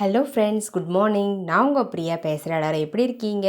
Hello friends good morning நான் உங்கள் பிரியா பேசுகிறேன் எல்லாரும் எப்படி இருக்கீங்க?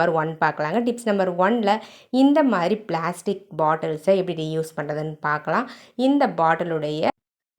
நம்பர் ஒன் பார்க்கலாங்க. டிப்ஸ் நம்பர் ஒனில் இந்த மாதிரி பிளாஸ்டிக் பாட்டில்ஸை எப்படி யூஸ் பண்ணுறதுன்னு பார்க்கலாம். இந்த பாட்டிலுடைய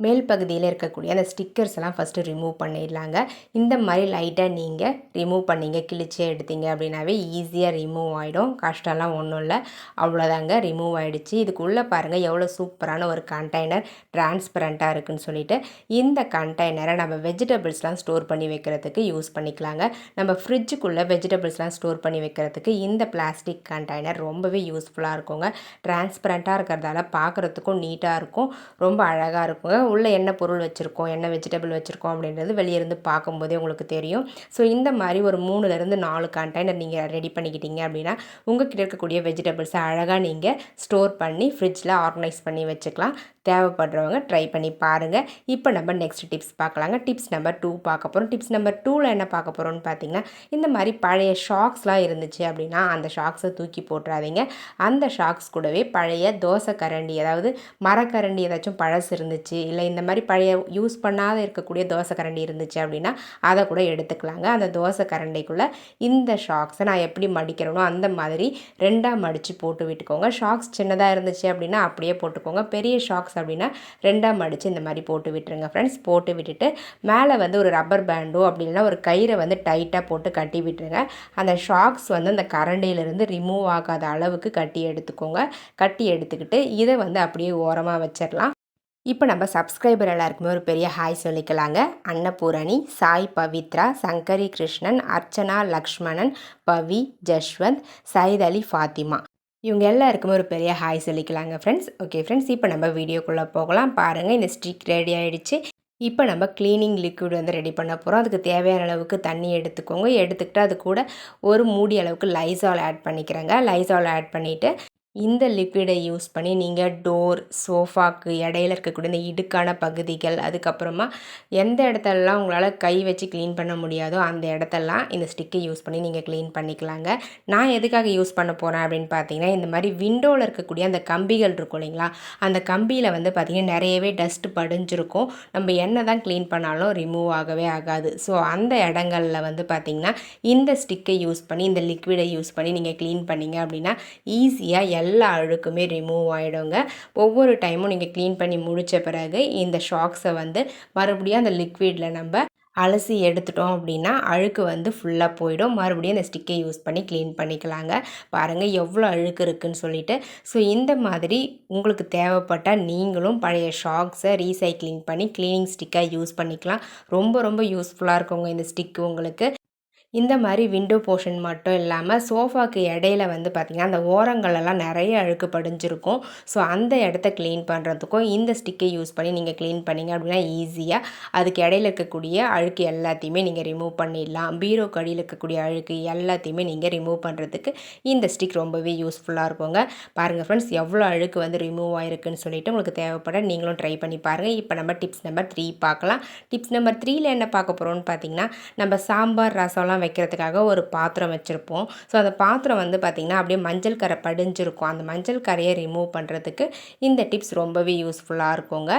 மேல் பகுதியில் இருக்கக்கூடிய அந்த ஸ்டிக்கர்ஸ் எல்லாம் ஃபஸ்ட்டு ரிமூவ் பண்ணிடலாங்க. இந்த மாதிரி லைட்டாக நீங்கள் ரிமூவ் பண்ணீங்க கிழிச்சே எடுத்தீங்க அப்படின்னாவே ஈஸியாக ரிமூவ் ஆகிடும் கஷ்டம்லாம் ஒன்றும் இல்லை. அவ்வளோதாங்க ரிமூவ் ஆகிடுச்சு இதுக்குள்ளே பாருங்கள் எவ்வளோ சூப்பரான ஒரு கண்டெய்னர் டிரான்ஸ்பரண்ட்டாக இருக்குன்னு சொல்லிட்டு இந்த கண்டெய்னரை நம்ம வெஜிடபிள்ஸ்லாம் ஸ்டோர் பண்ணி வைக்கிறதுக்கு யூஸ் பண்ணிக்கலாங்க. நம்ம ஃப்ரிட்ஜுக்குள்ளே வெஜிடபிள்ஸ்லாம் ஸ்டோர் பண்ணி வைக்கிறதுக்கு இந்த பிளாஸ்டிக் கண்டெய்னர் ரொம்பவே யூஸ்ஃபுல்லாக இருக்குங்க. டிரான்ஸ்பரண்ட்டாக இருக்கிறதால பார்க்குறதுக்கும் நீட்டாக இருக்கும். ரொம்ப அழகாக இருக்குங்க. உள்ளே என்ன பொருள் வச்சுருக்கோம் என்ன வெஜிடபிள் வச்சுருக்கோம் அப்படின்றது வெளியே இருந்து பார்க்கும்போதே உங்களுக்கு தெரியும். ஸோ இந்த மாதிரி ஒரு மூணுலேருந்து நாலு கண்டெய்னர் நீங்கள் ரெடி பண்ணிக்கிட்டீங்க அப்படின்னா உங்கள் கிட்ட இருக்கக்கூடிய வெஜிடபிள்ஸை அழகாக நீங்கள் ஸ்டோர் பண்ணி ஃப்ரிட்ஜில் ஆர்கனைஸ் பண்ணி வச்சுக்கலாம். தேவைப்படுறவங்க ட்ரை பண்ணி பாருங்கள் இப்போ நம்ம நெக்ஸ்ட் டிப்ஸ் பார்க்கலாங்க. டிப்ஸ் நம்பர் டூ பார்க்க போகிறோம் டிப்ஸ் நம்பர் டூவில் என்ன பார்க்க போகிறோம்னு பார்த்தீங்கன்னா இந்த மாதிரி பழைய ஷாக்ஸ்லாம் இருந்துச்சு அப்படின்னா அந்த ஷாக்ஸை தூக்கி போட்டுறாதீங்க. அந்த ஷாக்ஸ் கூடவே பழைய தோசை கரண்டி அதாவது மரக்கரண்டி ஏதாச்சும் பழசு இருந்துச்சு இல்லை இந்த மாதிரி பழைய யூஸ் பண்ணாத இருக்கக்கூடிய தோசை கரண்டி இருந்துச்சு அப்படின்னா அதை கூட எடுத்துக்கலாங்க. அந்த தோசை கரண்டிக்குள்ளே இந்த ஷாக்ஸை நான் எப்படி மடிக்கிறேனோ அந்த மாதிரி ரெண்டாக மடித்து போட்டு விட்டுக்கோங்க. ஷாக்ஸ் சின்னதாக இருந்துச்சு அப்படின்னா அப்படியே போட்டுக்கோங்க. பெரிய ஷாக்ஸ் பாக்ஸ் அப்படின்னா ரெண்டாக மடித்து இந்த மாதிரி போட்டு விட்டுருங்க ஃப்ரெண்ட்ஸ் போட்டு விட்டுட்டு மேலே வந்து ஒரு ரப்பர் பேண்டோ அப்படி இல்லைன்னா ஒரு கயிறை வந்து டைட்டாக போட்டு கட்டி விட்டுருங்க. அந்த ஷாக்ஸ் வந்து அந்த கரண்டியிலேருந்து ரிமூவ் ஆகாத அளவுக்கு கட்டி எடுத்துக்கோங்க. கட்டி எடுத்துக்கிட்டு இதை வந்து அப்படியே ஓரமாக வச்சிடலாம். இப்போ நம்ம சப்ஸ்கிரைபர் எல்லாருக்குமே ஒரு பெரிய ஹாய் சொல்லிக்கலாங்க. அன்னபூரணி சாய் பவித்ரா சங்கரி கிருஷ்ணன் அர்ச்சனா லக்ஷ்மணன் பவி ஜஷ்வந்த் சயித் அலி ஃபாத்திமா. இவங்க எல்லாருக்குமே ஒரு பெரிய ஹாய் சொல்லிக்கலாங்க ஃப்ரெண்ட்ஸ் ஓகே ஃப்ரெண்ட்ஸ் இப்போ நம்ம வீடியோக்குள்ளே போகலாம். பாருங்கள் இந்த ஸ்டிக் ரெடி ஆகிடுச்சு இப்போ நம்ம க்ளீனிங் லிக்விட் வந்து ரெடி பண்ண போகிறோம் அதுக்கு தேவையான அளவுக்கு தண்ணி எடுத்துக்கோங்க. எடுத்துக்கிட்டு அது கூட ஒரு மூடி அளவுக்கு லைசால் ஆட் பண்ணிக்கிறேங்க. லைசால் ஆட் பண்ணிவிட்டு இந்த லிக்விடை யூஸ் பண்ணி நீங்கள் டோர் சோஃபாக்கு இடையில இருக்கக்கூடிய இந்த இடுக்கான பகுதிகள் அதுக்கப்புறமா எந்த இடத்துலலாம் உங்களால் கை வச்சு க்ளீன் பண்ண முடியாதோ அந்த இடத்தெல்லாம் இந்த ஸ்டிக்கை யூஸ் பண்ணி நீங்கள் க்ளீன் பண்ணிக்கலாங்க. நான் எதுக்காக யூஸ் பண்ண போகிறேன் அப்படின்னு பார்த்தீங்கன்னா இந்த மாதிரி விண்டோவில் இருக்கக்கூடிய அந்த கம்பிகள் இருக்கும் இல்லைங்களா? அந்த கம்பியில் வந்து பார்த்திங்கன்னா நிறையவே டஸ்ட் படிஞ்சிருக்கும். நம்ம என்ன தான் க்ளீன் பண்ணாலும் ரிமூவ் ஆகவே ஆகாது. ஸோ அந்த இடங்களில் வந்து பார்த்திங்கன்னா இந்த ஸ்டிக்கை யூஸ் பண்ணி இந்த லிக்விடை யூஸ் பண்ணி நீங்கள் க்ளீன் பண்ணிங்க அப்படின்னா ஈஸியாக எல்லா அழுக்குமே ரிமூவ் ஆகிடுங்க ஒவ்வொரு டைமும் நீங்கள் க்ளீன் பண்ணி முடித்த பிறகு இந்த ஷாக்ஸை வந்து மறுபடியும் அந்த லிக்விடில் நம்ம அலசி எடுத்துட்டோம் அப்படின்னா அழுக்கு வந்து ஃபுல்லாக போயிடும். மறுபடியும் அந்த ஸ்டிக்கை யூஸ் பண்ணி க்ளீன் பண்ணிக்கலாங்க. பாருங்கள் எவ்வளோ அழுக்கு இருக்குதுன்னு சொல்லிட்டு. ஸோ இந்த மாதிரி உங்களுக்கு தேவைப்பட்டால் நீங்களும் பழைய ஷாக்ஸை ரீசைக்ளிங் பண்ணி க்ளீனிங் ஸ்டிக்காக யூஸ் பண்ணிக்கலாம். ரொம்ப ரொம்ப யூஸ்ஃபுல்லாக இருக்குங்க இந்த ஸ்டிக்கு உங்களுக்கு. இந்த மாதிரி விண்டோ போர்ஷன் மட்டும் இல்லாமல் சோஃபாக்கு இடையில வந்து பார்த்திங்கன்னா அந்த ஓரங்களெல்லாம் நிறைய அழுக்கு படிஞ்சிருக்கும். ஸோ அந்த இடத்த க்ளீன் பண்ணுறதுக்கும் இந்த ஸ்டிக்கை யூஸ் பண்ணி நீங்கள் க்ளீன் பண்ணிங்க அப்படின்னா ஈஸியாக அதுக்கு இடையில இருக்கக்கூடிய அழுக்கு எல்லாத்தையுமே நீங்கள் ரிமூவ் பண்ணிடலாம். பீரோ கடியில் இருக்கக்கூடிய அழுக்கு எல்லாத்தையுமே நீங்கள் ரிமூவ் பண்ணுறதுக்கு இந்த ஸ்டிக் ரொம்பவே யூஸ்ஃபுல்லாக இருக்குங்க. பாருங்கள் ஃப்ரெண்ட்ஸ் எவ்வளோ அழுக்கு வந்து ரிமூவ் ஆயிருக்குன்னு சொல்லிட்டு உங்களுக்கு தேவைப்பட நீங்களும் ட்ரை பண்ணி பாருங்கள் இப்போ நம்ம டிப்ஸ் நம்பர் த்ரீ பார்க்கலாம். டிப்ஸ் நம்பர் த்ரீயில் என்ன பார்க்க போகிறோம்னு பார்த்தீங்கன்னா நம்ம சாம்பார் ரசம்லாம் வைக்கிறதுக்காக ஒரு பாத்திரம் வச்சுருப்போம். ஸோ அந்த பாத்திரம் வந்து பார்த்திங்கன்னா அப்படியே மஞ்சள் கரை படிஞ்சிருக்கும். அந்த மஞ்சள் கரையை ரிமூவ் பண்ணுறதுக்கு இந்த டிப்ஸ் ரொம்பவே யூஸ்ஃபுல்லாக இருக்குங்க.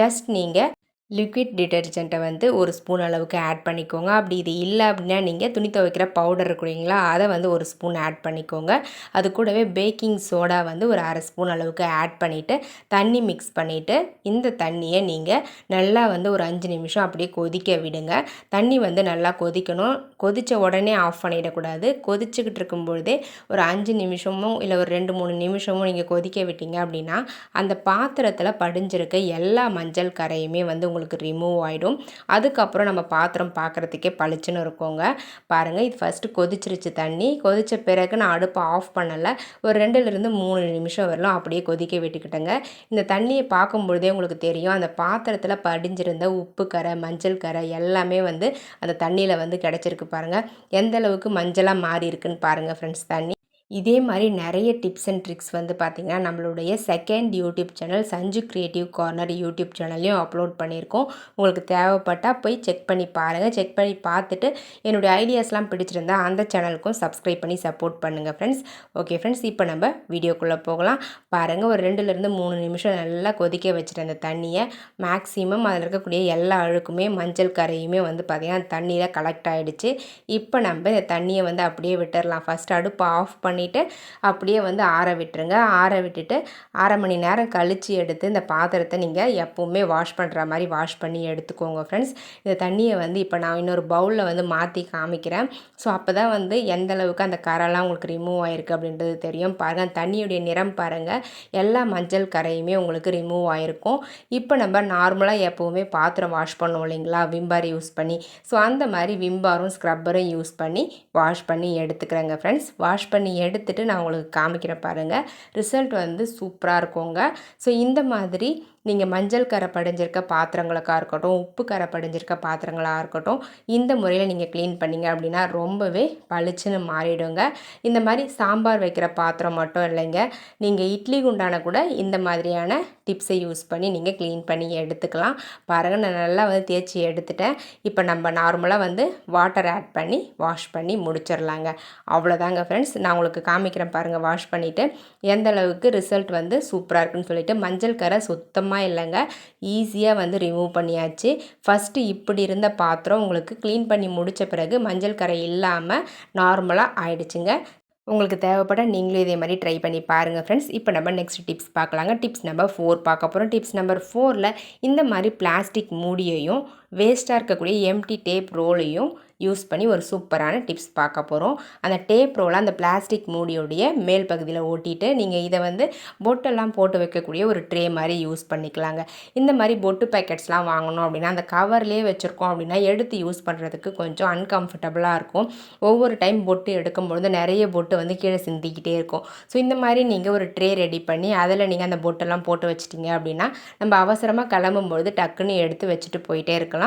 ஜஸ்ட் நீங்கள் லிக்விட் டிட்டர்ஜெண்ட்டை வந்து ஒரு ஸ்பூன் அளவுக்கு ஆட் பண்ணிக்கோங்க. அப்படி இது இல்லை அப்படின்னா நீங்கள் துணி துவைக்கிற பவுடர் இருக்குங்களா அதை வந்து ஒரு ஸ்பூன் ஆட் பண்ணிக்கோங்க. அது கூடவே பேக்கிங் சோடா வந்து ஒரு அரை ஸ்பூன் அளவுக்கு ஆட் பண்ணிவிட்டு தண்ணி மிக்ஸ் பண்ணிவிட்டு இந்த தண்ணியை நீங்கள் நல்லா வந்து ஒரு அஞ்சு நிமிஷம் அப்படியே கொதிக்க விடுங்க. தண்ணி வந்து நல்லா கொதிக்கணும். கொதித்த உடனே ஆஃப் பண்ணிடக்கூடாது. கொதிச்சுக்கிட்டு இருக்கும்பொழுதே ஒரு அஞ்சு நிமிஷமும் இல்லை ஒரு ரெண்டு மூணு நிமிஷமும் நீங்கள் கொதிக்க விட்டீங்க அப்படின்னா அந்த பாத்திரத்தில் படிஞ்சிருக்க எல்லா மஞ்சள் கரையுமே வந்து உங்களுக்கு உங்களுக்கு ரிமூவ் ஆகிடும் அதுக்கப்புறம் நம்ம பாத்திரம் பார்க்குறதுக்கே பளிச்சுன்னு இருக்கோங்க. பாருங்கள் இது ஃபஸ்ட்டு கொதிச்சிருச்சு தண்ணி. கொதித்த பிறகு நான் அடுப்பை ஆஃப் பண்ணலை. ஒரு ரெண்டுலேருந்து மூணு நிமிஷம் வரலாம். அப்படியே கொதிக்க விட்டுக்கிட்டேங்க. இந்த தண்ணியை பார்க்கும்பொழுதே உங்களுக்கு தெரியும். அந்த பாத்திரத்தில் படிஞ்சிருந்த உப்பு கரை மஞ்சள் கரை எல்லாமே வந்து அந்த தண்ணியில் வந்து கிடச்சிருக்கு பாருங்கள் எந்த அளவுக்கு மஞ்சளாக மாறி இருக்குன்னு பாருங்கள் ஃப்ரெண்ட்ஸ் தண்ணி. இதே மாதிரி நிறைய டிப்ஸ் அண்ட் ட்ரிக்ஸ் வந்து பார்த்திங்கன்னா நம்மளுடைய second YouTube channel Sanju creative corner YouTube சேனல்லையும் அப்லோட் பண்ணியிருக்கோம். உங்களுக்கு தேவைப்பட்டால் போய் செக் பண்ணி பாருங்கள் செக் பண்ணி பார்த்துட்டு என்னுடைய ஐடியாஸ்லாம் பிடிச்சிருந்தா அந்த சேனலுக்கும் சப்ஸ்கிரைப் பண்ணி சப்போர்ட் பண்ணுங்கள் ஃப்ரெண்ட்ஸ் ஓகே ஃப்ரெண்ட்ஸ் இப்போ நம்ம வீடியோக்குள்ளே போகலாம். பாருங்கள் ஒரு ரெண்டுலேருந்து மூணு நிமிஷம் நல்லா கொதிக்க வச்சுட்டு அந்த தண்ணியை மேக்ஸிமம் அதில் இருக்கக்கூடிய எல்லா அழுக்குமே மஞ்சள் கரையுமே வந்து பார்த்திங்கன்னா தண்ணியில் கலெக்ட் ஆகிடுச்சு இப்போ நம்ம இந்த தண்ணியை வந்து அப்படியே விட்டுடலாம் ஃபஸ்ட் அடுப்பு ஆஃப் பண்ணி பண்ணிவிட்டு அப்படியே வந்து ஆற விட்டுருங்க. ஆற விட்டுட்டு அரை மணி நேரம் கழித்து எடுத்து இந்த பாத்திரத்தை நீங்கள் எப்போவுமே வாஷ் பண்ணுற மாதிரி வாஷ் பண்ணி எடுத்துக்கோங்க ஃப்ரெண்ட்ஸ் இந்த தண்ணியை வந்து இப்போ நான் இன்னொரு பவுலில் வந்து மாற்றி காமிக்கிறேன். ஸோ அப்போ தான் வந்து எந்த அளவுக்கு அந்த கரெல்லாம் உங்களுக்கு ரிமூவ் ஆகிருக்கு அப்படின்றது தெரியும். பாருங்கள் தண்ணியுடைய நிறம் பாருங்கள் எல்லா மஞ்சள் கரையுமே உங்களுக்கு ரிமூவ் ஆகிருக்கும் இப்போ நம்ம நார்மலாக எப்போவுமே பாத்திரம் வாஷ் பண்ணுவோம் இல்லைங்களா? விம்பார் யூஸ் பண்ணி. ஸோ அந்த மாதிரி விம்பாரும் ஸ்க்ரப்பரும் யூஸ் பண்ணி வாஷ் பண்ணி எடுத்துக்கிறேங்க ஃப்ரெண்ட்ஸ் வாஷ் பண்ணி எடுத்துகிட்டு நான் உங்களுக்கு காமிக்கிறேன் பாருங்கள் ரிசல்ட் வந்து சூப்பராக இருக்குங்க. ஸோ இந்த மாதிரி நீங்கள் மஞ்சள் கரை படிஞ்சிருக்க பாத்திரங்களுக்காக இருக்கட்டும் உப்பு கரை படிஞ்சிருக்க பாத்திரங்களாக இருக்கட்டும் இந்த முறையில் நீங்கள் க்ளீன் பண்ணிங்க அப்படின்னா ரொம்பவே பளிச்சுன்னு மாறிடுங்க. இந்த மாதிரி சாம்பார் வைக்கிற பாத்திரம் மட்டும் இல்லைங்க. நீங்கள் இட்லி குண்டான கூட இந்த மாதிரியான டிப்ஸை யூஸ் பண்ணி நீங்கள் க்ளீன் பண்ணி எடுத்துக்கலாம். பாருங்கள் நான் நல்லா வந்து தேய்ச்சி எடுத்துட்டேன். இப்போ நம்ம நார்மலாக வந்து வாட்டர் ஆட் பண்ணி வாஷ் பண்ணி முடிச்சிடலாங்க அவ்வளோதாங்க ஃப்ரெண்ட்ஸ் நான் உங்களுக்கு காமிக்கிறேன் பாருங்கள் வாஷ் பண்ணிவிட்டு எந்த அளவுக்கு ரிசல்ட் வந்து சூப்பராக இருக்குன்னு சொல்லிட்டு மஞ்சள் கரை சுத்தமாக சுத்தமாக இல்லைங்க. ஈஸியாக வந்து ரிமூவ் பண்ணியாச்சு. ஃபஸ்ட்டு இப்படி இருந்த பாத்திரம் உங்களுக்கு க்ளீன் பண்ணி முடித்த பிறகு மஞ்சள் கரை இல்லாமல் நார்மலாக ஆயிடுச்சுங்க. உங்களுக்கு தேவைப்பட நீங்களும் இதே மாதிரி ட்ரை பண்ணி பாருங்கள் ஃப்ரெண்ட்ஸ் இப்போ நம்ம நெக்ஸ்ட் டிப்ஸ் பார்க்கலாங்க. டிப்ஸ் நம்பர் ஃபோர் பார்க்க போகிறோம் டிப்ஸ் நம்பர் ஃபோரில் இந்த மாதிரி பிளாஸ்டிக் மூடியையும் வேஸ்ட்டாக இருக்கக்கூடிய எம்டி டேப் ரோலையும் யூஸ் பண்ணி ஒரு சூப்பரான டிப்ஸ் பார்க்க போகிறோம் அந்த டேப் ரோலை அந்த பிளாஸ்டிக் மூடியோடைய மேல் பகுதியில் ஓட்டிட்டு நீங்கள் இதை வந்து பொட்டெல்லாம் போட்டு வைக்கக்கூடிய ஒரு ட்ரே மாதிரி யூஸ் பண்ணிக்கலாங்க. இந்த மாதிரி பொட்டு பேக்கெட்ஸ்லாம் வாங்கணும் அப்படின்னா அந்த கவர்லேயே வச்சுருக்கோம் அப்படின்னா எடுத்து யூஸ் பண்ணுறதுக்கு கொஞ்சம் அன்கம்ஃபர்டபுளாக இருக்கும். ஒவ்வொரு டைம் பொட்டு எடுக்கும்பொழுது நிறைய பொட்டு வந்து கீழே சிந்திக்கிட்டே இருக்கும். ஸோ இந்த மாதிரி நீங்கள் ஒரு ட்ரே ரெடி பண்ணி அதில் நீங்கள் அந்த பொட்டெல்லாம் போட்டு வச்சிட்டிங்க அப்படின்னா நம்ம அவசரமாக கிளம்பும்பொழுது டக்குன்னு எடுத்து வச்சுட்டு போயிட்டே இருக்கலாம்.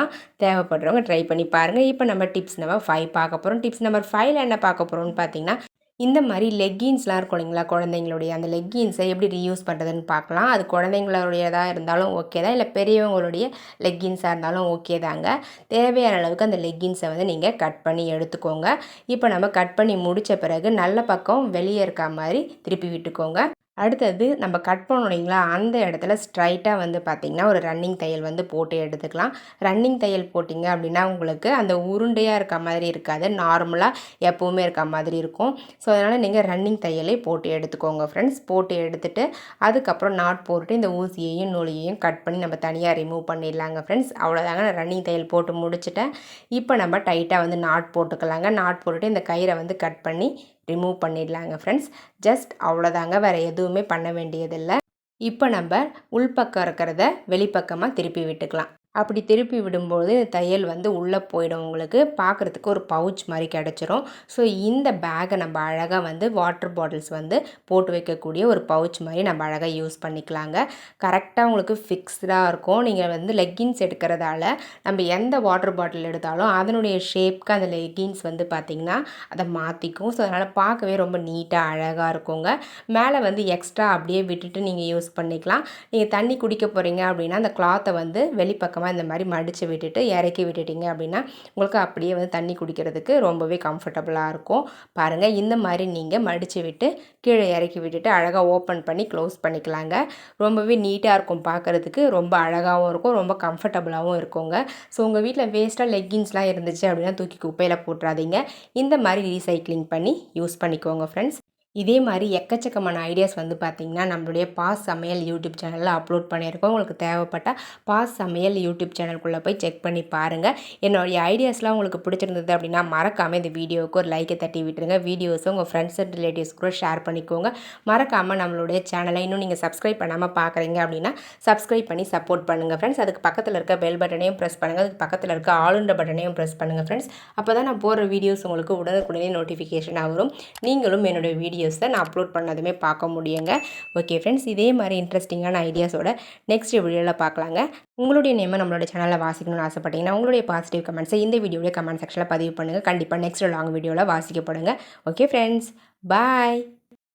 தேவைப்படுறவங்க ட்ரை பண்ணி பாருங்கள் இப்போ நம்ம டிப்ஸ் நம்பர் ஃபைவ் பார்க்க போகிறோம் டிப்ஸ் நம்பர் ஃபைவ்ல என்ன பார்க்க போகிறோம்னு பார்த்தீங்கன்னா இந்த மாதிரி லெக்கின்ஸ்லாம் இருக்கும் இல்லைங்களா? குழந்தைங்களுடைய அந்த லெக்கின்ஸை எப்படி ரீயூஸ் பண்ணுறதுன்னு பார்க்கலாம். அது குழந்தைங்களுடையதாக இருந்தாலும் ஓகே தான். இல்லை பெரியவங்களுடைய லெக்கின்ஸாக இருந்தாலும் ஓகே தாங்க. தேவையான அளவுக்கு அந்த லெக்கின்ஸை வந்து நீங்கள் கட் பண்ணி எடுத்துக்கோங்க. இப்போ நம்ம கட் பண்ணி முடித்த பிறகு நல்ல பக்கம் வெளியே இருக்க மாதிரி திருப்பி விட்டுக்கோங்க. அடுத்தது நம்ம கட் பண்ணோம் இல்லைங்களா? அந்த இடத்துல ஸ்ட்ரைட்டாக வந்து பார்த்திங்கன்னா ஒரு ரன்னிங் தையல் வந்து போட்டு எடுத்துக்கலாம். ரன்னிங் தையல் போட்டிங்க அப்படின்னா உங்களுக்கு அந்த உருண்டையாக இருக்க மாதிரி இருக்காது. நார்மலாக எப்போவுமே இருக்க மாதிரி இருக்கும். ஸோ அதனால் நீங்கள் ரன்னிங் தையலே போட்டு எடுத்துக்கோங்க ஃப்ரெண்ட்ஸ் போட்டு எடுத்துகிட்டு அதுக்கப்புறம் நாட் போட்டுட்டு இந்த ஊசியையும் நூலையையும் கட் பண்ணி நம்ம தனியாக ரிமூவ் பண்ணிடலாங்க ஃப்ரெண்ட்ஸ் அவ்வளோதாங்க நான் ரன்னிங் தையல் போட்டு முடிச்சுட்டேன். இப்போ நம்ம டைட்டாக வந்து நாட் போட்டுக்கலாங்க. நாட் போட்டுட்டு இந்த கயிறை வந்து கட் பண்ணி ரிமூவ் பண்ணிடலாங்க ஃப்ரெண்ட்ஸ் ஜஸ்ட் அவ்வளோதாங்க வேறு எதுவுமே பண்ண வேண்டியதில்லை. இப்போ நம்ம உள்பக்கம் இருக்கிறத வெளிப்பக்கமாக திருப்பி விட்டுக்கலாம். அப்படி திருப்பி விடும்போது தையல் வந்து உள்ளே போயிடும் உங்களுக்கு. பார்க்குறதுக்கு ஒரு பவுச் மாதிரி கிடச்சிரும். ஸோ இந்த பேக்கை நம்ம அழகாக வந்து வாட்டர் பாட்டில்ஸ் வந்து போட்டு வைக்கக்கூடிய ஒரு பவுச் மாதிரி நம்ம அழகாக யூஸ் பண்ணிக்கலாங்க. கரெக்டாக உங்களுக்கு ஃபிக்ஸ்டாக இருக்கும். நீங்கள் வந்து லெக்கின்ஸ் எடுக்கிறதால நம்ம எந்த வாட்டர் பாட்டில் எடுத்தாலும் அதனுடைய ஷேப்க்கு அந்த லெக்கின்ஸ் வந்து பார்த்திங்கன்னா அதை மாற்றிக்கும் ஸோ அதனால் பார்க்கவே ரொம்ப நீட்டாக அழகாக இருக்குங்க. மேலே வந்து எக்ஸ்ட்ரா அப்படியே விட்டுட்டு நீங்கள் யூஸ் பண்ணிக்கலாம். நீங்கள் தண்ணி குடிக்க போகிறீங்க அப்படின்னா அந்த கிளாத்தை வந்து வெளிப்பக்கம் பக்கமாக இந்த மாதிரி மடித்து விட்டுட்டு இறக்கி விட்டுட்டிங்க அப்படின்னா உங்களுக்கு அப்படியே வந்து தண்ணி குடிக்கிறதுக்கு ரொம்பவே கம்ஃபர்டபுளாக இருக்கும். பாருங்கள் இந்த மாதிரி நீங்கள் மடித்து விட்டு கீழே இறக்கி விட்டுட்டு அழகாக ஓப்பன் பண்ணி க்ளோஸ் பண்ணிக்கலாங்க. ரொம்பவே நீட்டாக இருக்கும் பார்க்குறதுக்கு ரொம்ப அழகாகவும் இருக்கும் ரொம்ப கம்ஃபர்டபுளாகவும் இருக்குங்க. ஸோ உங்கள் வீட்டில் வேஸ்ட்டாக லெக்கின்ஸ்லாம் இருந்துச்சு அப்படின்னா தூக்கி குப்பையில் போட்டுறாதீங்க. இந்த மாதிரி ரீசைக்ளிங் பண்ணி யூஸ் பண்ணிக்கோங்க ஃப்ரெண்ட்ஸ் இதே மாதிரி எக்கச்சக்கமான ஐடியாஸ் வந்து பார்த்திங்கன்னா நம்மளுடைய பாஸ் சமையல் யூடியூப் சேனலில் அப்லோட் பண்ணியிருக்கோம். உங்களுக்கு தேவைப்பட்டால் பாஸ் சமையல் யூடியூப் சேனலுக்குள்ளே போய் செக் பண்ணி பாருங்கள் என்னுடைய ஐடியாஸ்லாம் உங்களுக்கு பிடிச்சிருந்தது அப்படின்னா மறக்காமல் இந்த வீடியோவுக்கு ஒரு லைக்கை தட்டி விட்டுருங்க. வீடியோஸும் உங்கள் ஃப்ரெண்ட்ஸ் அண்ட் ரிலேட்டிவ்ஸ் கூட ஷேர் பண்ணிக்கோங்க. மறக்காமல் நம்மளுடைய சேனலை இன்னும் நீங்கள் சப்ஸ்கிரைப் பண்ணாமல் பார்க்குறீங்க அப்படின்னா சப்ஸ்கிரைப் பண்ணி சப்போர்ட் பண்ணுங்கள் ஃப்ரெண்ட்ஸ் அதுக்கு பக்கத்தில் இருக்க பெல் பட்டனையும் ப்ரெஸ் பண்ணுங்கள் அதுக்கு பக்கத்தில் இருக்க ஆளுன்ற பட்டனையும் ப்ரெஸ் பண்ணுங்கள் ஃப்ரெண்ட்ஸ் அப்போ தான் நான் போடுற வீடியோஸ் உங்களுக்கு உடனுக்குடனே நோட்டிஃபிகேஷன் ஆகும் நீங்களும் என்னுடைய வீடியோ வீடியோஸை நான் அப்லோட் பண்ணதுமே பார்க்க முடியுங்க. ஓகே ஃப்ரெண்ட்ஸ் இதே மாதிரி இன்ட்ரெஸ்டிங்கான ஐடியாஸோட நெக்ஸ்ட் வீடியோவில் பார்க்கலாங்க. உங்களுடைய நேமை நம்மளோட சேனலில் வாசிக்கணும்னு ஆசைப்பட்டீங்கன்னா உங்களுடைய பாசிட்டிவ் கமெண்ட்ஸை இந்த வீடியோடைய கமெண்ட் செக்ஷனில் பதிவு பண்ணுங்கள் கண்டிப்பாக நெக்ஸ்ட் லாங் வீடியோவில் வாசிக்கப்படுங்க ஓகே ஃப்ரெண்ட்ஸ் பாய்